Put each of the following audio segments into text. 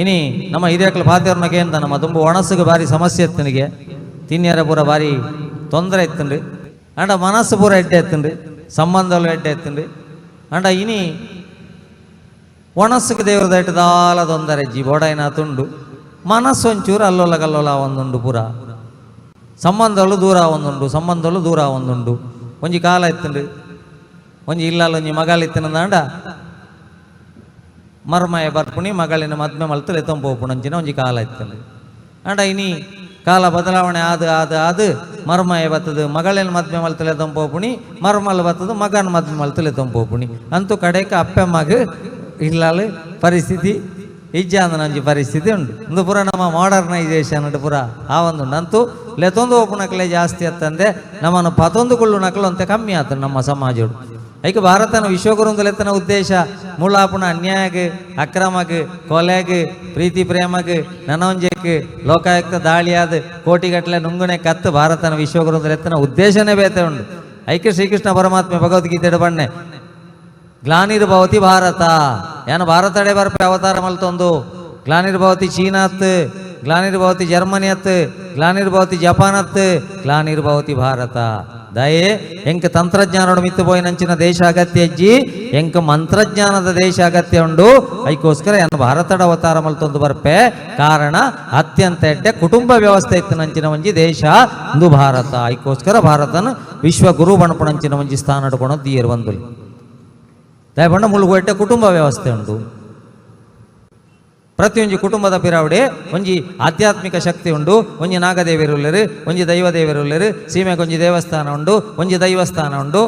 ಇನಿ ನಮ್ಮ ಪಾತಿಯವ್ರನಗೆ ಅಂತ ನಮ್ಮ ತುಂಬ ಒಣಸಿಗೆ ಭಾರಿ ಸಮಸ್ಯೆ ಎತ್ತನಿಗೆ ತಿನ್ಯರ ಪೂರ ಭಾರಿ ತೊಂದರೆ ಇತ್ತನ್ರಿ ಅಂಡ ಮನಸ್ಸು ಪೂರ ಎಡ್ಡೆ ಎತ್ತನ್ರಿ ಸಂಬಂಧಗಳು ಎಡ್ಡೆ ಎತ್ತನ್ರಿ ಅಂಡ ಇನಿ ಒಣಸಿಗೆ ದೇವ್ರದ ಇಟ್ಟದಾಲ ದಾಲ ತೊಂದರೆ, ಜಿ ಬೋಡೈನ ತುಂಡು. ಮನಸ್ಸು ಒಂಚೂರು ಅಲ್ಲೋಲ ಕಲ್ಲೋಲ ಒಂದುಂಡು ಪೂರ. ಸಂಬಂಧಗಳು ದೂರ ಒಂದುಂಡು ಸಂಬಂಧಗಳು ದೂರ ಒಂದುಂಡು. ಒಂಜಿ ಕಾಲ ಎತ್ತನ್ರಿ ಒಂಜಿ ಇಲ್ಲ ಒಂಜಿ ಮಗಾಲ್ ಇತ್ತಿನಂದಾಂಡ ಮರ್ಮಯ ಬರ್ಪುಣಿ ಮಗಳಿನ ಮದ್ಮೆ ಮಲ್ತಲೆ ತಂಪೋಪುಣಂಚಿನ ಒಂಜಿ ಕಾಲ ಇತ್ತಲ್ಲಿ ಅಂಡ ಇನಿ ಕಾಲ ಬದಲಾವಣೆ ಆದ ಆದ ಆದ ಮರ್ಮಯ ಬತ್ತದು ಮಗಳಿನ ಮದ್ಮೆ ಮಲ್ತಲೆ ತಂಪೋಪುಣಿ, ಮರ್ಮಲ್ ಬತ್ತದು ಮಗನ ಮದ್ಮೆ ಮಲ್ತಲೆ ತಂಪೋಪುಣಿ. ಅಂತೂ ಕಡೆಕ ಅಪ್ಪೆ ಮಗ ಇಲ್ಲಾಲು ಪರಿಸ್ಥಿತಿ ಇಜ್ಜ ಅಂದನಂಜಿ ಪರಿಸ್ಥಿತಿ ಉಂಟು. ಇಂದು ಪುರ ನಮ್ಮ ಮಾಡರ್ನೈಸೇಷನ್ ಪುರ ಆ ಒಂದು ಅಂತೂ ಲೆತೊಂದು ಓಪುನಕ್ಲೆ ಜಾಸ್ತಿ ಅತ್ತಂದೆ ನಮ್ಮನ್ನು ಪತೊಂದು ನಕಲು ಅಂತ ಕಮ್ಮಿ ಆತ ನಮ್ಮ ಸಮಾಜಡು. ಐಕ ಭಾರತನ ವಿಶ್ವಗುರುಂದಲೆತ್ತನ ಉದ್ದೇಶ ಮುಳ್ಳಾಪುಣ ಅನ್ಯಾಯಗ್, ಅಕ್ರಮಗ್, ಕೊಲೆಗ್, ಪ್ರೀತಿ ಪ್ರೇಮಗ್ ನನೊಂಜೆಕ್ ಲೋಕಾಯುಕ್ತ ದಾಳಿಯಾದ ಕೋಟಿಗಟ್ಟಲೆ ನುಂಗುನೆ ಕತ್ತು ಭಾರತನ ವಿಶ್ವಗುರುಂದಲೆತ್ತನ ಉದ್ದೇಶನೇ ಬೇತೆ ಉಂಡು ಐಕ್ಯ ಶ್ರೀಕೃಷ್ಣ ಪರಮಾತ್ಮೆ ಭಗವದ್ಗೀತೆ ಬಣ್ಣೆ ಗ್ಲಾನಿರ್ಭವತಿ ಭಾರತ. ಏನು ಭಾರತಡೆ ಬರ್ಪೆ ಅವತಾರ ಮಲ್ತೊಂದು. ಗ್ಲಾನಿರ್ಭವತಿ ಚೀನಾತ್ ಗ್ಲಾನಿರ್ಭವತಿ ಜರ್ಮನಿ ಅತ್ ಗ್ಲಾನಿರ್ಭವತಿ ಜಪಾನ್ ಅತ್ ಗ್ಲಾನಿರ್ಭವತಿ ಭಾರತ. ದಯೆ, ಎಂಕ ತಂತ್ರಜ್ಞಾನೋಡು ಮಿತ್ತು ಪೋಯಿನಂಚಿನ ದೇಶ ಅಗತ್ಯ ಅಜ್ಜಿ, ಎಂಕ ಮಂತ್ರಜ್ಞಾನದ ದೇಶ ಅಗತ್ಯ ಉಂಡು. ಐಕೋಸ್ಕರ ಏನು ಭಾರತದ ಅವತಾರ ಮಲ್ತೊಂದು ಬರ್ಪೆ. ಕಾರಣ, ಅತ್ಯಂತ ಎಡ್ಡೆ ಕುಟುಂಬ ವ್ಯವಸ್ಥೆ ಇತ್ತು ನಂಚಿನ ಒಂಜಿ ದೇಶ, ಇಂದು ಭಾರತ. ಐಕೋಸ್ಕರ ಭಾರತನ ವಿಶ್ವ ಗುರು ಬಣಪಣಂಚಿನ ಒಂಜಿ ಸ್ಥಾನ ಹಿಡ್ಕೊಂಡು ದೀರ್ ಬಂದು ದಯಪಂಡ ಎಡ್ಡೆ ಕುಟುಂಬ ವ್ಯವಸ್ಥೆ ಉಂಟು ಪ್ರತಿಯೊಂದು ಕುಟುಂಬದ ಪಿರಾವಡೆ, ಒಂಜಿ ಆಧ್ಯಾತ್ಮಿಕ ಶಕ್ತಿ ಉಂಡು, ಒಂಜಿ ನಾಗದೇವಿರುಳ್ಳರು, ಒಂಜಿ ದೈವದೇವಿರುಲ್ಲರು ಸೀಮೆಗೊಂಜಿ ದೇವಸ್ಥಾನ ಉಂಡು, ಒಂಜಿ ದೈವಸ್ಥಾನ ಉಂಡು,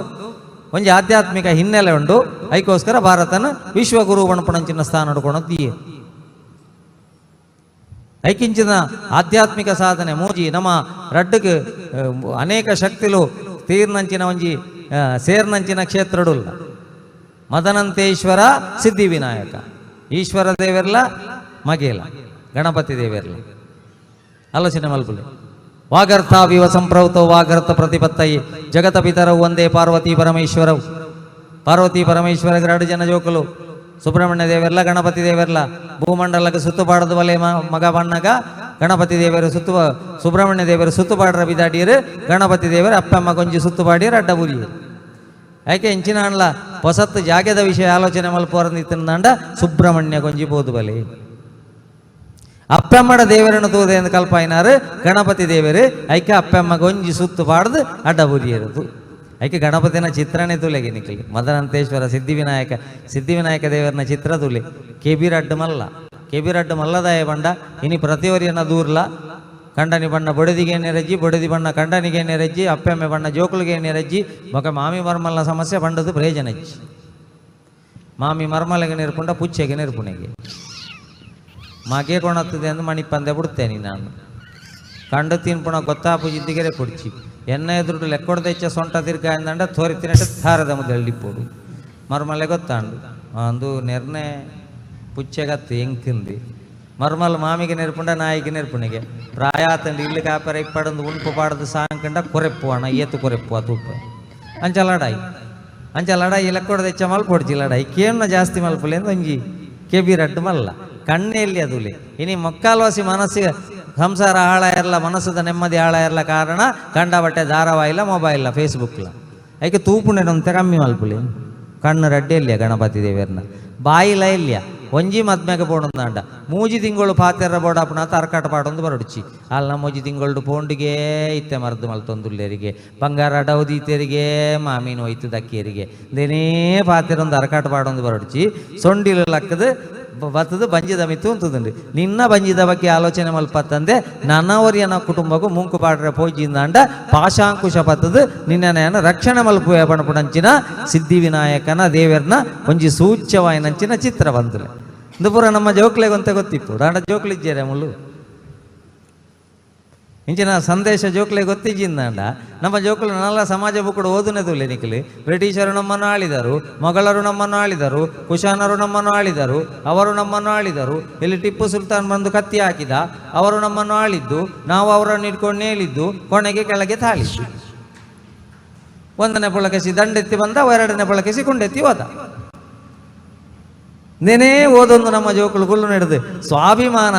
ಒಂಜಿ ಆಧ್ಯಾತ್ಮಿಕ ಹಿನ್ನೆಲೆ ಉಂಡು. ಐಕೋಸ್ಕರ ಭಾರತನ ವಿಶ್ವಗುರು ಬಣಪಣಂಚಿನ ಸ್ಥಾನ ಹಿಡ್ಕೊಂಡು ದೀಯೆ ಐಕಿಂಚಿನ ಆಧ್ಯಾತ್ಮಿಕ ಸಾಧನೆ, ಮೂಜಿ, ನಮ್ಮ ರಡ್ಡಕ್ಕೆ ಅನೇಕ ಶಕ್ತಿಲು ತೀರ್ನಂಚಿನ ಒಂಜಿ ಸೇರ್ನಂಚಿನ ಕ್ಷೇತ್ರಡುಲ್ಲ. ಮದನಂತೇಶ್ವರ ಸಿದ್ಧಿವಿನಾಯಕ ಈಶ್ವರ ದೇವೆರ್ಲ ಮಗೇಲ ಗಣಪತಿ ದೇವಿರಲಿ ಆಲೋಚನೆ ಮಲ್ಪಲಿ ವಾಗರ್ಥ ವಿವ ಸಂಪ್ರೌತೋ ವಾಗರ್ಥ ಪ್ರತಿಪತ್ತಯಿ ಜಗತ ಪಿತರವು ಒಂದೇ ಪಾರ್ವತಿ ಪರಮೇಶ್ವರವು ಪಾರ್ವತಿ ಪರಮೇಶ್ವರ ಎರಡು ಜನ ಜೋಕಲು. ಸುಬ್ರಹ್ಮಣ್ಯ ದೇವೆರ್ಲ ಗಣಪತಿ ದೇವೆರ್ಲ ಭೂಮಂಡಲಕ್ಕೆ ಸುತ್ತುಪಾಡದ ಬಲೆ ಮಗ ಬಣ್ಣಗ ಗಣಪತಿ ದೇವರು ಸುತ್ತು ಸುಬ್ರಹ್ಮಣ್ಯ ದೇವರು ಸುತ್ತುಪಾಡ್ರ ಬಿದಾಡಿಯರು, ಗಣಪತಿ ದೇವರು ಅಪ್ಪಮ್ಮ ಕೊಂಜಿ ಸುತ್ತುಪಾಡಿಯರು ಅಡ್ಡ ಬುರಿಯರು ಯಾಕೆ ಹೆಂಚಿನ ಅಣ್ಣ ಹೊಸತ್ತು ಜಾಗ್ಯದ ವಿಷಯ ಆಲೋಚನೆ ಮಲ್ಪೋರಂದಿತ್ತಂಡ ಸುಬ್ರಹ್ಮಣ್ಯ ಕೊಂಜಿ ಬೋದು ಬಲೆ. ದೇವರನ್ನು ತೂದೆ ಎಂದು ಕಲ್ಪಾಯಿನಾರು. ಗಣಪತಿ ದೇವರು. ಐಕೆ ಅಪ್ಪಮ್ಮ ಗೊಂಜಿ ಸುತ್ತು ಪಾಡ್ದು ಅಡ್ಡ ಬುರಿಯರದು ಐಕೆ ಗಣಪತಿನ ಚಿತ್ರನೇ ತುಲೆಗೆ ನಿಕ್ಲಿ. ಮದನಂತೇಶ್ವರ ಸಿದ್ಧಿವಿನಾಯಕ ಸಿದ್ಧಿವಿನಾಯಕ ದೇವರನ ಚಿತ್ರ ತುಲೆ. ಕೆಬಿರಡ್ಡು ಮಲ್ಲ. ಕೆಬಿರಡ್ಡು ಮಲ್ಲದಾಯ ಬಂಡ. ಇನಿ ಪ್ರತಿವರಿಯನ್ನ ದೂರ್ಲ. ಕಂಡನಿ ಬಣ್ಣ ಬೊಡದಿಗೆ ರಜ್ಜಿ, ಬೊಡದಿ ಬಣ್ಣ ಕಂಡನಿಗೆ ರಜ್ಜಿ, ಅಪ್ಪೆಮ್ಮೆ ಬಣ್ಣ ಜೋಕುಲಿಗೆ ನೆರಜ್ಜಿ ಮೊಕ ಮಾಮಿ ಮರ್ಮಲ್ನ ಸಮಸ್ಯೆ ಬಂಡದು ಪ್ರಯೋಜನಜ್ಜಿ ಮಾಮಿ ಮರ್ಮಲಗೆ ನೆರ್ಪುಂಡ, ಪುಚ್ಚೆಗೆ ನೆರ್ಪುಣೆಗೆ. ಮಗೆ ಕೊಣತ್ತದೆ ಅಂದು ಮಣಿಪಂದೆ ಬಿಡ್ತೇನೆ ನಾನು ಕಂಡು ತಿನ್ಪುಣ ಗೊತ್ತಾಪು ಇದ್ದಿಗೆರೆ ಕೊಡ್ಚಿ ಎನ್ನ ಎದುರು ಲೆಕ್ಕೊಡ್ದೆಚ್ಚ ಸೊಂಟ ತಿರ್ಗ ಅಂದಂಡ ತೋರಿ ತಿನ್ನಟ ಥಾರದ ಮುದ್ದಳ್ಳಿಪ್ಪೋಡು ಮರ್ಮಲೆ ಗೊತ್ತಾಂಡು ಅಂದು ನೆರ್ನೆ ಪುಚ್ಚೆಗತ್ತು ಎಂಕಿಂದಿ ಮರ್ಮಲ್ ಮಾಮಿಗೆ ನೆರ್ಪುಂಡ ನಾಯಿಗೆ ನೆರ್ಪುಣಿಗೆ ಪ್ರಾಯ ಆತಂಡು ಇಲ್ಲಿ ಕಾಪರ ಇಪ್ಪಡಂದು ಉಣ್ಪು ಪಾಡದು ಸಾಂಕಂಡ ಕೊರೆಪ್ಪು ಅಣ್ಣ ಏತು ಕೊರೆಪ್ಪು ಆ ತೂಪ ಅಂಚ ಲಡಾಯಿ ಅಂಚ ಲಡಾಯಿ ಲೆಕ್ಕೊಡ್ದೆಚ್ಚ ಮಲ್ಪೊಡ್ಚಿ ಲಡಾಯಿ ಕೇನ್ನ ಜಾಸ್ತಿ ಮಲ್ಪಲೆ ಅಂದ್ ಒಂಜಿ ಕೆಬಿರಡ್ಡು ಮಲ್ಲ ಕಣ್ಣೆಯಲ್ಲಿ ಅದುಲಿ ಇನಿ ಮೊಕ್ಕಾಲ್ವಾಸಿ ಮನಸ್ಸಿಗೆ ಸಂಸಾರ ಹಾಳ ಇರಲ್ಲ, ಮನಸ್ಸದ ನೆಮ್ಮದಿ ಹಾಳ ಇರಲ್ಲ ಕಾರಣ ಕಂಡ ಬಟ್ಟೆ ಧಾರಾವಾಹಿಲ್ಲ ಮೊಬೈಲ್ಲ ಫೇಸ್ಬುಕ್ಲ ಐಕೆ ತೂಪುಂಡೆನಂತೆ ಕಮ್ಮಿ ಮಲ್ಪುಲಿ? ಕಣ್ಣು ರಡ್ಡಿ ಇಲ್ಲ ಗಣಪತಿ ದೇವಿಯರ್ನ ಬಾಯಿಲ ಇಲ್ಲ ಒಂಜಿ ಮದ್ಮೆಗೆ ಪೋಣಂದಾಂಡ ಮೂಜಿ ತಿಂಗಳು ಪಾತೆರ ಅಪ್ಪನ ತರಕಾಟ ಪಾಡೊಂದು ಬರಡುಚಿ. ಅಲ್ಲ ಮೂಜಿ ತಿಂಗಳು ಪೋಂಡಿಗೆ, ಇತ್ತೆ ಮರ್ದು ಮಲ್ತೊಂದುಲ್ಲೆರಿಗೆ ಬಂಗಾರ ಡೌದೀತೆರಿಗೆ ಮಾಮೀನು ಹೋಯ್ತು ದಕ್ಕಿಯರಿಗೆ. ದೇನೇ ಪಾತೆರೊಂದು ಅರಕಾಟ ಪಾಡೊಂದು ಬರಡುಚಿ. ಸೊಂಡಿಲು ಲಕ್ಕದು ಬತ್ತದು ಬಂಜಿದ ಮಿತ್ತು ಅಂತದುಂಡು ನಿನ್ನ ಬಂಜಿದ ಬಗ್ಗೆ ಆಲೋಚನೆ ಮಲ್ಪತ್ತಂದೆ ನನ್ನವರಿಯನ ಕುಟುಂಬಕ್ಕೂ ಮುಂಕು ಪಾಡ್ರೆ ಪೋಜಿಂದಾಂಡ ಪಾಶಾಂಕುಶ ಪತ್ತದು ನಿನ್ನನೆಯನ್ನು ರಕ್ಷಣೆ ಮಲ್ಪುವೆ ಬಣಪುಣಂಚಿನ ಸಿದ್ಧಿವಿನಾಯಕನ ದೇವರನ್ನ ಒಂಜಿ ಸೂಚ್ಯವಾಯಿನಂಚಿನ ಚಿತ್ರ ಬಂದ್ರೆ ಇಂದು ಪೂರ ನಮ್ಮ ಜೋಕ್ಲೆಗೆ ಅಂತ ಗೊತ್ತಿತ್ತು. ರಾಂಡ ಜೋಕ್ಲಿದ್ದೀರ ಮುಳ್ಳು. ಇಂಚಿನ ಸಂದೇಶ ಜೋಕ್ಲೆ ಗೊತ್ತಿಜ್ಜಿಂದಾಂಡ ನಮ್ಮ ಜೋಕುಲು ನಲ್ಲ ಸಮಾಜ ಕೂಡ ಓದುನೆ ತುಲೆ ನಿಖಿಲಿ. ಬ್ರಿಟಿಷರು ನಮ್ಮನ್ನು ಆಳಿದರು, ಮೊಘಲರು ನಮ್ಮನ್ನು ಆಳಿದರು, ಕುಶಾನರು ನಮ್ಮನ್ನು ಆಳಿದರು, ಅವರು ನಮ್ಮನ್ನು ಆಳಿದರು. ಇಲ್ಲಿ ಟಿಪ್ಪು ಸುಲ್ತಾನ್ ಬಂದು ಕತ್ತಿ ಹಾಕಿದ, ಅವರು ನಮ್ಮನ್ನು ಆಳಿದ್ದು, ನಾವು ಅವರನ್ನು ಇಟ್ಕೊಂಡು ನೇಳಿದ್ದು, ಕೊನೆಗೆ ಕೆಳಗೆ ತಾಳಿದ್ದು. ಒಂದನೇ ಪುಳಕೆಸಿ ದಂಡೆತ್ತಿ ಬಂದ ಎರಡನೇ ಪುಳಕೆಸಿ ಕುಂಡೆತ್ತಿ ಹೋದ. ನೆನೇ ಓದೊಂದು ನಮ್ಮ ಜೋಕುಲು ಗುಲ್ಲು ನಡೆದು, ಸ್ವಾಭಿಮಾನ.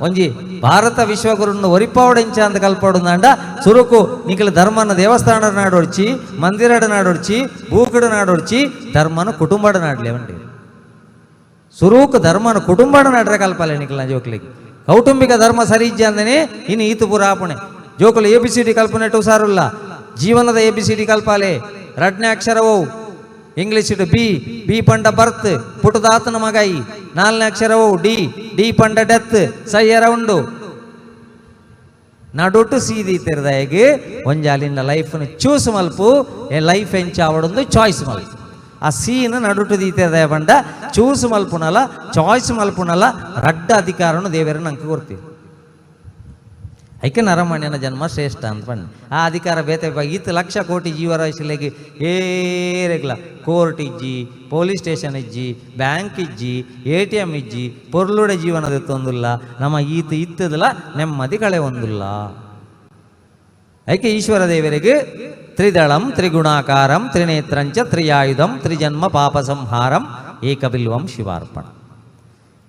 ಒಂಜಿ ಭಾರತ ವಿಶ್ವಗುರುನ್ನು ಒರಿಪಾವಡೆಂಚ ಅಂತ ಕಲ್ಪಡುಂದಾಂಡ ಸುರುಕು ನಿಖಿಲ ಧರ್ಮನ ದೇವಸ್ಥಾನದ ನಾಡೊಡ್ಚಿ ಮಂದಿರಡ ನಾಡೊಡ್ಚಿ ಬೂಕಡ ನಾಡೊಡ್ಚಿ ಧರ್ಮನ ಕುಟುಂಬಡ ನಾಡ್ಲೆ ಉಂಡಿ ಸುರೂಕು ಧರ್ಮನ ಕುಟುಂಬಡ ನಡ್ರೆ ಕಲ್ಪಲೆ ನಿಖಿಲ ಜೋಕ್ಲಿಗೆ ಕೌಟುಂಬಿಕ ಧರ್ಮ ಸರಿ ಇಜ್ಜ ಅಂದನೆ ಇನ್ನು ಈತು ಪುರಾಪಣೆ ಜೋಕುಲು ಎ ಬಿ ಸಿ ಡಿ ಕಲ್ಪನೆ ಸಾರುಲ್ಲ ಜೀವನದ ಎ ಬಿ ಸಿ ಡಿ ಕಲ್ಪಾಲೆ ರಡ್ನೆ ಅಕ್ಷರವು ಇಂಗ್ಲಿಷ್ ಇಡು ಬಿ ಬಿ ಪಂಡ ಬರ್ತ್ ಪುಟದಾತನ ಮಗಾಯಿ ನಾಲ್ನೇ ಅಕ್ಷರವು ಡಿ ಡಿ ಪಂಡ ಡೆತ್ ಸೈಯರ ಉಂಡು. ನಡುಟು ಸೀದಿ ತೆರೆದಾಗಿ ಒಂಜಾಲಿನ ಲೈಫ್ನ ಚೂಸ್ ಮಲ್ಪು. ಎ ಲೈಫ್ ಎಂಚ ಆವಡೊಂದು ಚಾಯ್ಸ್ ಮಲ್ಪು. ಆ ಸೀನ್ ನಡುಟು ದೀತಿರ್ದಾಯ ಬಂಡ ಚೂಸ್ ಮಲ್ಪುನಲ ಚಾಯ್ಸ್ ಮಲ್ಪುನಲ, ರಡ್ಡ ಅಧಿಕಾರನು ದೇವರನ್ನ ಅಂಕ ಕೊಡ್ತೀವಿ ಐಕೆ ನರಮಣ್ಯನ ಜನ್ಮ ಶ್ರೇಷ್ಠ ಅಂತ ಪಂಡ ಆ ಅಧಿಕಾರ ಬೇತೆ ಈತ ಲಕ್ಷ ಕೋಟಿ ಜೀವರಾಶಿಲೆಗೆ ಏರೆಗ್ಲ. ಕೋರ್ಟ್ ಇಜ್ಜಿ, ಪೊಲೀಸ್ ಸ್ಟೇಷನ್ ಇಜ್ಜಿ, ಬ್ಯಾಂಕ್ ಇಜ್ಜಿ, ಎ ಟಿ ಎಂ ಇಜ್ಜಿ, ಪೊರ್ಲುಡೆ ಜೀವನದ ತೊಂದಿಲ್ಲ. ನಮ್ಮ ಈತ ಇತ್ತದಲ್ಲ, ನೆಮ್ಮದಿ ಕಳೆ ಒಂದಿಲ್ಲ. ಐಕೆ ಈಶ್ವರ ದೇವರಿಗೆ ತ್ರಿದಳಂ, ತ್ರಿಗುಣಾಕಾರಂ ತ್ರಿನೇತ್ರಂಚ ತ್ರಿಯಾಯುಧಂ, ತ್ರಿಜನ್ಮ ಪಾಪ ಸಂಹಾರಂ, ಏಕಬಿಲ್ವಂ ಶಿವಾರ್ಪಣ.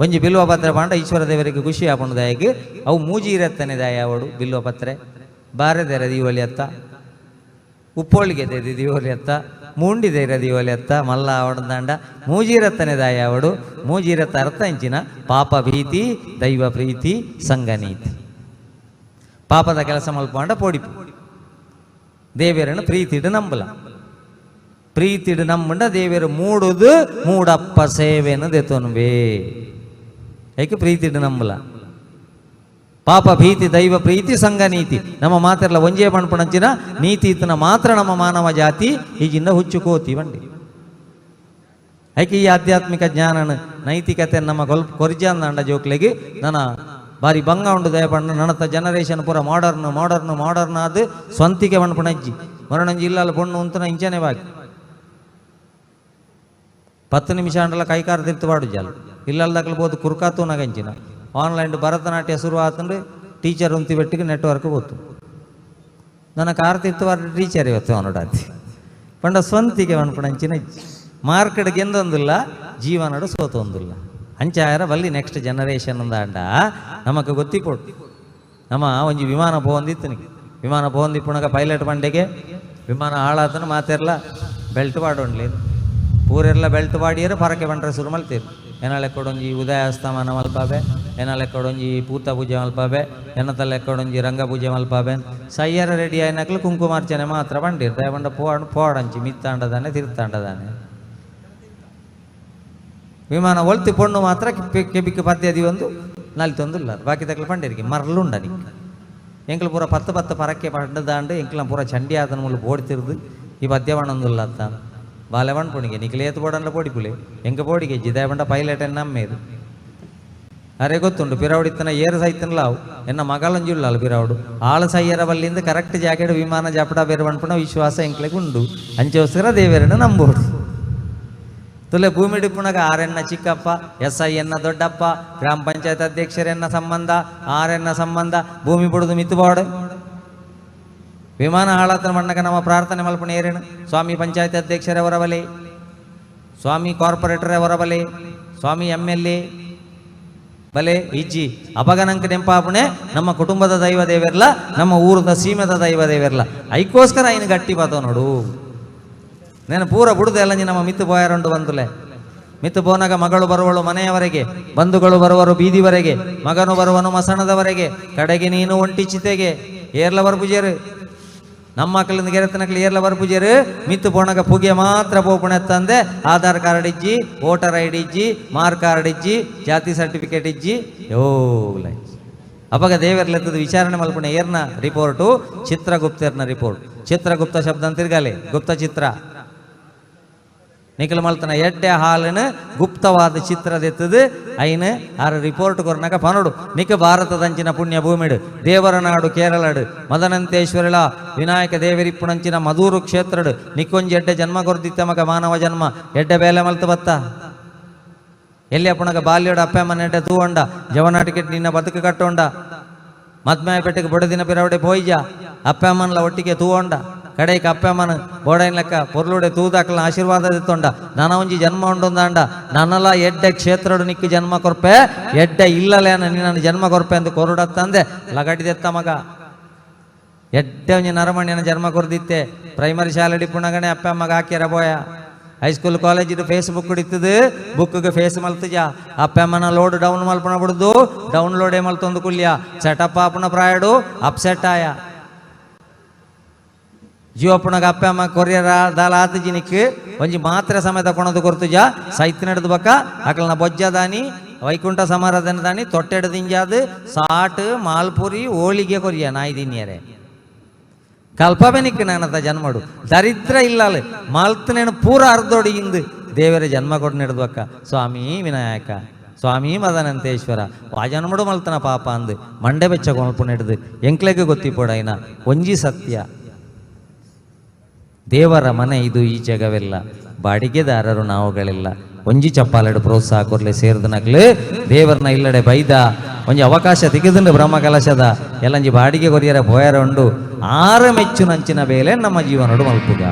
ಒಂಜಿ ಬಿಲ್ವ ಪತ್ರ ಪಾಂಡ ಈಶ್ವರ ದೇವರಿಗೆ ಖುಷಿ ಆಪುಂಡು ದಾಯಿಗೆ. ಅವು ಮೂಜಿ ಇರತ್ತನೆ ದಾಯ ಅವಡು ಬಿಲ್ವ ಪತ್ರೆ. ಬಾರೆದೆರ ದೀವಲಿ ಅತ್ತ. ಉಪ್ಪೋಳಿಗೆ ದೇದಿ ದೀವಲಿ ಅತ್ತ. ಮೂಂಡಿದೆರ ದೀವಲಿ ಅತ್ತ. ಮಲ್ಲ ಅವಡಂದಾಂಡ ಮೂಜಿರತ್ತನೆ ದಾಯ ಅವಡು. ಮೂಜಿರತ್ತ ಅರ್ಥ ಇಂಚಿನ ಪಾಪ ಭೀತಿ, ದೈವ ಪ್ರೀತಿ ಸಂಗನೀತಿ ಪಾಪದ ಕೆಲಸ ಮಲ್ಪಾಂಡ ಪೋಡಿಪು. ಪ್ರೀತಿ ಪ್ರೀತಿಡು ನಂಬಲ. ಪ್ರೀತಿಡು ನಂಬಂಡ ದೇವೇರು ಮೂಡುದು, ಮೂಡಪ್ಪ ಸೇವೆಯನ್ನು ದೆತೊನ್ಬೇ ಏಕೆ ಪ್ರೀತಿಡು ನಂಬಲ ಪಾಪ ಭೀತಿ, ದೈವ ಪ್ರೀತಿ, ಸಂಘ ನೀತಿ. ನಮ್ಮ ಮಾತೆಲ್ಲ ಒಂಜೇ ಪಣ್ಪಣಂಚಿನ ನೀತಿ ಇತ್ತನ ಮಾತ್ರ ನಮ್ಮ ಮಾನವ ಜಾತಿ. ಈಗಿಂದ ಹುಚ್ಚು ಕೋತಿ ಬಂಡಿ. ಐಕೆ ಈ ಆಧ್ಯಾತ್ಮಿಕ ಜ್ಞಾನ ನೈತಿಕತೆ ನಮ್ಮ ಕೊಲ್ ಕೊರ್ಜಾಂದ ಜೋಕ್ಲೆಗೆ ನನ್ನ ಬಾರಿ ಭಂಗ ಉಂಡು ದಯಪಣ್ಣ ನನ್ನತ್ತ ಜನರೇಷನ್ ಪೂರ ಮಾಡರ್ನ್ ಮಾಡರ್ನ್ ಮಾಡರ್ನ್ ಅದು ಸ್ವಂತಿಕೆ ಪಣ್ಪಣಜ್ಜಿ ಮರಣಂಜಿ ಇಲ್ಲಲ್ಲ ಪೊಣ್ಣು ಅಂತ ಇಂಚನೆ ಬಾಕಿ. ಪತ್ತು ನಿಮಿಷ ಅಂಡಲ್ಲ ಕೈಕಾರ ತಿರ್ತು ಬಾಡು ಜಾಲ. ಇಲ್ಲಲ್ದಕ್ಲು ಬೋದು ಕುರ್ಕಾತು ನಗಂಚಿನ ಆನ್ಲೈನ್ ಭರತನಾಟ್ಯ ಶುರು ಆತಂದ್ರೆ ಟೀಚರ್ ಉಂತಿ ಬೆಟ್ಟಿಗೆ ನೆಟ್ವರ್ಕ್ ಬೋತು ನನ್ನ ಕಾರ್ ತಿರ್ತವಾರ ಟೀಚರ್ ಇವತ್ತು ಅವನೊಡಾತಿ ಪಂಡ ಸ್ವಂತಿಗೆ ಅನ್ಪಣಂಚಿನ ಮಾರ್ಕೆಟ್ಗೆ ಎಂದೊಂದಿಲ್ಲ ಜೀವನಡು ಸೋತೊಂದಿಲ್ಲ ಅಂಚಾಯರ ಬಲ್ಲಿ ನೆಕ್ಸ್ಟ್ ಜನರೇಷನ್ ಅಂದಾಂಡ ನಮಕ್ ಗೊತ್ತಿಪೋಡು ನಮ್ಮ ಒಂಜಿ ವಿಮಾನ ಪೋಂದಿತ್ತು ವಿಮಾನ ಪೋಂದಿಪ್ಪುಣಗ ಪೈಲಟ್ ಬಂಡೆಗೆ, ವಿಮಾನ ಹಾಳಾತನ ಮಾತೆರ್ಲ ಬೆಲ್ಟ್ ಪಾಡೊಂಡ್ಲಿ ಪೂರೆಲ್ಲ ಬೆಲ್ಟ್ ಪಾಡಿಯರು ಪರಕೆ ಬಂಡ್ರೆ ಶುರು ಮಲ್ತೀರು ಎನ್ನಲೆಕ್ಕೊಡೊಂಜಿ ಉದಯಾಸ್ತಮಾನ ಮಲ್ಪಾಬೆ ಎನ್ನಲೆಕ್ಕೊಡೊಂಜಿ ಪೂತ ಪೂಜೆ ಮಲ್ಪಾಬೆ ಎನ್ನತಲೆಕ್ಕೊಡೊಂಜಿ ರಂಗ ಪೂಜೆ ಮಲ್ಪಾಬೆ ಸಯ್ಯರ ರೆಡಿ ಆಯ್ನಕ್ಲು ಕುಂಕುಮಾರ್ಚನೆ ಮಾತ್ರ ಬಂಡಿರ್ ದಯಬಂಡ ಪೋಡ್ ಪೋಡಂಚಿ ಮಿತ್ತಾಂಡದಾನೆ ತಿರ್ತಾಂಡದಾನೆ ವಿಮಾನ ಒಳ್ತಿ ಪೊಣ್ಣು ಮಾತ್ರ ಕೆ- ಕೆಬಿಕ್ಕೆ ಪದ್ಯದಿ ಒಂದು ನಲ್ತೊಂದುಲ್ಲ ಬಾಕಿ ತಕ್ಲ ಪಂಡಿರಿಗೆ ಮರಲುಂಡ ನಿಕ್ ಎಂಕ್ಲು ಪೂರ ಪತ್ತು ಪತ್ತು ಪರಕ್ಕೆ ಪಂಡದಾಂಡು ಎಂಕ್ಲ ಪೂರ ಚಂಡಿ ಆತನ ಮುಳ್ಳು ಬೋಡ್ತಿರ್ದು ಈ ಪದ್ಯ ಬಣ್ಣೊಂದುಲ್ಲ ಅಂತ ಬಾಲೆ ಪಣ್ಪುಣಿಗೆ ನಿಕ್ಲೆ ಏತು ಬೋಡಂಡ ಬೋಡಿಪುಲೆ ಎಂಕ ಬೋಡಿಗೆ ಜಿದಾಯ ಬಂಡ ಪೈಲಟ್ ಎನ್ನ ನಮ್ಮೇದು ಅರೆ ಗೊತ್ತುಂಡು ಪಿರಾವುಡಿತ್ತನ ಏರು ಸೈತನಲ್ಲ ಅವು ಎನ್ನ ಮಗಳಂಜುಲ್ಲ ಅಲ್ಲ ಪಿರಾವುಡು ಆಳು ಸೈಯರ ಬಲ್ಲಿಂದ ಕರೆಕ್ಟ್ ಜಾಕೆಟ್ ವಿಮಾನ ಜಾಪಡ ಬೇರೆ ಪಣ್ಪುಣ ವಿಶ್ವಾಸ ಎಂಕ್ಲೆಗೆ ಉಂಡು ಅಂಚೋಸ್ಕರ ದೇವರನ್ನ ನಂಬೋಡು ತುಲೆ ಭೂಮಿ ಡಿಪ್ಪುಣಗ ಆರೆನ್ನ ಚಿಕ್ಕಪ್ಪ ಎಸ್ ಐ ಎನ್ನ ದೊಡ್ಡಪ್ಪ ಗ್ರಾಮ ಪಂಚಾಯತ್ ಅಧ್ಯಕ್ಷರೆನ್ನ ಸಂಬಂಧ ಆರೆನ್ನ ಸಂಬಂಧ ಭೂಮಿ ಬಿಡುದು ಮಿತ್ತುಬಾಡು ವಿಮಾನ ಹಾಳಾತನ ಮಣ್ಣಕ್ಕೆ ನಮ್ಮ ಪ್ರಾರ್ಥನೆ ಮಲ್ಪಣೆ ಏರೇನು? ಸ್ವಾಮಿ ಪಂಚಾಯತ್ ಅಧ್ಯಕ್ಷರೇ ಹೊರಬಲಿ, ಸ್ವಾಮಿ ಕಾರ್ಪೊರೇಟರೇ ಹೊರಬಲಿ, ಸ್ವಾಮಿ ಎಂ ಎಲ್ ಎ ಬಲೆ ಇಜ್ಜಿ ಅಪಗನಂಕ ನೆಂಪಾಪಣೆ ನಮ್ಮ ಕುಟುಂಬದ ದೈವ ದೇವಿರ್ಲ, ನಮ್ಮ ಊರದ ಸೀಮೆದ ದೈವ ದೇವಿರ್ಲ. ಐಕೋಸ್ಕರ ಐನು ಗಟ್ಟಿ ಬಾತವ ನೋಡು. నేను ಪೂರ ಬುಡದೆ ಎಲ್ಲ ನಮ್ಮ ಮಿತ್ತು ಬೋಯರಂಡು ಬಂದುಲೆ. ಮಿತ್ತು ಬೋನಾಗ ಮಗಳು ಬರುವಳು ಮನೆಯವರೆಗೆ, ಬಂಧುಗಳು ಬರುವರು ಬೀದಿವರೆಗೆ, ಮಗನು ಬರುವನು ಮಸಣದವರೆಗೆ, ಕಡೆಗೆ ನೀನು ಒಂಟಿ ಚಿತೆಗೆ ಏರ್ಲ ಬರ್ಪುಜೇರು ನಮ್ಮ ಮಕ್ಕಳಿಂದ ಗೆರೆತನಕ್ಲಿ ಏರ್ಲ ಬರ್ಪುಜೇರು ಮಿತ್ತು ಬೋಣಗ ಪುಗೆ ಮಾತ್ರ ಪೋಪಣೆ ತಂದೆ. ಆಧಾರ್ ಕಾರ್ಡ್ ಇಜ್ಜಿ, ವೋಟರ್ ಐ ಡಿ ಇಜ್ಜಿ, ಮಾರ್ಕ್ ಕಾರ್ಡ್ ಇಜ್ಜಿ, ಜಾತಿ ಸರ್ಟಿಫಿಕೇಟ್ ಇಜ್ಜಿ. ಯೋಗ್ಲ ಅವಾಗ ದೇವರ್ಲೆತ್ತದ ವಿಚಾರಣೆ ಮಲ್ಪಣೆ ಏರ್ನ ರಿಪೋರ್ಟು ಚಿತ್ರಗುಪ್ತರ್ನ ರಿಪೋರ್ಟ್ ಚಿತ್ರಗುಪ್ತ ಶಬ್ದ ಅಂತ ತಿರ್ಗಾಲೆ. ಗುಪ್ತ ಚಿತ್ರ. ನಿಖಿಲ್ ಮಲ್ತನ ಎಡ್ಡೆ ಹಾಲಿನ ಗುಪ್ತವಾದ ಚಿತ್ರದೆತ್ತದು. ಐನ, ಆರ ರಿಪೋರ್ಟ್ ಕೊರನಾಗ ಪನೋಡು. ನಿಖ ಭಾರತದಂಚಿನ ಪುಣ್ಯ ಭೂಮಿಡು. ದೇವರ ನಾಡು ಕೇರಳಡು. ಮದನಂತೇಶ್ವರಳ ವಿನಾಯಕ ದೇವರಿಪ್ಪುಣಂಚಿನ ಮಧೂರು ಕ್ಷೇತ್ರಡು. ನಿಕ್ಕೊಂಜಿ ಎಡ್ಡೆ ಜನ್ಮ ಕೊರ್ದಿತ್ತ ಮಗ ಮಾನವ ಜನ್ಮ. ಎಡ್ಡೆ ಬೇಲೆ ಮಲ್ತ ಬತ್ತ? ಎಲ್ಲಿ ಅಪ್ಪಣಗ ಬಾಲ್ಯೋಡ ಅಪ್ಪಮ್ಮನ ಎಡ್ಡೆ ತೂವಂಡ. ಜವನ ಟಿಕೆಟ್ ನಿನ್ನ ಬದುಕು ಕಟ್ಟೋಂಡ. ಮದ್ಮಾಯಪೇಟೆಗೆ ಬಡದಿನ ಪಿರವಡೆ ಪೋಯ್ಜ. ಅಪ್ಪಮ್ಮನ್ಲ ಒಟ್ಟಿಗೆ ತೂವಂಡ. ಕಡೆಗೆ ಕಪ್ಪೆಮ್ಮನ ಬೋಡೈನ್ ಲೆಕ್ಕ, ಪೊರ್ಲುಡೆ ತೂದಾಕಲ ಆಶೀರ್ವಾದ ದಿತ್ತೊಂಡ ನನ ಒಂಜಿ ಜನ್ಮ ಉಂಡುಂದಾಂಡ ನನ್ನಲ ಎಡ್ಡೆ ಕ್ಷೇತ್ರಡು ನಿಕ್ಕಿ ಜನ್ಮ ಕೊರ್ಪೆ. ಎಡ್ಡೆ ಇಲ್ಲಲೇನ ನಿನ್ನ ಜನ್ಮ ಕೊರ್ಪೆ ಅಂತ ಕೊರುಡತ್ತಂದೆ ಲಗಡಿದೆತ್ತ ಮಗ. ಎಡ್ಡೆ ಒಂಜಿ ನರಮಣ್ಯನ ಜನ್ಮ ಕೊರ್ದಿತ್ತೆ. ಪ್ರೈಮರಿ ಶಾಲೆ ಡಿಪ್ಪುಣಗಣೆ ಅಪ್ಪ ಅಮ್ಮಗ ಹಾಕ್ಯಾರ ಬೋಯ. ಹೈಸ್ಕೂಲ್ ಕಾಲೇಜ್ ಇದು ಫೇಸ್ಬುಕ್ ಇಡಿತದು ಬುಕ್ಗೆ ಫೇಸ್ ಮಲ್ತಜ. ಅಪ್ಪ ಅಮ್ಮನ ಲೋಡ್ ಡೌನ್ ಮಲ್ಪಣ ಬಿಡುದು. ಡೌನ್ಲೋಡೇ ಮಲ್ತೊಂದು ಕುಲ್ಯ. ಸೆಟಪ್ ಆಪಣ ಪ್ರಾಯಡು. ಅಪ್ಸೆಟ್ ಆಯ. ಜೀವಪ್ಪಣಗ ಅಪ್ಪ, ಅಮ್ಮ, ಕೊರಿಯರ, ದಾಲ ಆತಜಿನಿಕ್ ಒಂಜಿ ಮಾತ್ರೆ ಸಮೇತ ಕೊಣದು ಕೊರ್ತುಜ ಸೈತ್ ನಡೆದ ಬಕ್ಕ, ಅಕಲ್ನ ಬೊಜ್ಜ ದಾನಿ, ವೈಕುಂಠ ಸಮಾರಾಧನೆ ದಾನಿ, ತೊಟ್ಟೆಡು ದಿಂಜಾದು, ಸಾಟ್, ಮಾಲ್ಪುರಿ ಹೋಳಿಗೆ ಕೊರಿಯ ನಾಯಿ ದಿನ್ಯರೆ. ಕಲ್ಪವೆನಿಕ್ ನಾನತ ಜನ್ಮಡು ದರಿದ್ರ ಇಲ್ಲಲ್ಲ ಮಾಲ್ತನೇನು ಪೂರ ಅರ್ಧೋಡಿ ಇಂದು, ದೇವರ ಜನ್ಮ ಕೊಟ್ಟು ನಡೆದ್ವಕ್ಕ ಸ್ವಾಮಿ ವಿನಾಯಕ, ಸ್ವಾಮಿ ಮದನಂತೇಶ್ವರ ವಾಜನಮಡು ಮಲ್ತನ ಪಾಪ ಅಂದು, ಮಂಡೆ ಬೆಚ್ಚ ಕೊಲ್ಪು ನಡೆದು, ಎಂಕ್ಲೆಗೆ ಗೊತ್ತಿಪೋಡೈನ, ಒಂಜಿ ಸತ್ಯ. ದೇವರ ಮನೆ ಇದು ಈ ಜಗವೆಲ್ಲ. ಬಾಡಿಗೆದಾರರು ನಾವುಗಳೆಲ್ಲ. ಒಂಜಿ ಚಪ್ಪಾಲೆಡು ಪ್ರೋತ್ಸಾಹ ಕೊರ್ಲೆ ಸೇರಿದನಾಗ್ಲಿ ದೇವರನ್ನ ಇಲ್ಲಡೆ ಬೈದ, ಒಂಜಿ ಅವಕಾಶ ತೆಗೆದುಂಡು ಬ್ರಹ್ಮ ಕಲಶದ ಎಲ್ಲಂಜಿ ಬಾಡಿಗೆ ಕೊರಿಯರ ಪೋಯರ ಉಂಡು, ಆರ ಮೆಚ್ಚು ನಂಚಿನ ಬೇಲೆ ನಮ್ಮ ಜೀವನಡು ಮಲ್ಪುಗ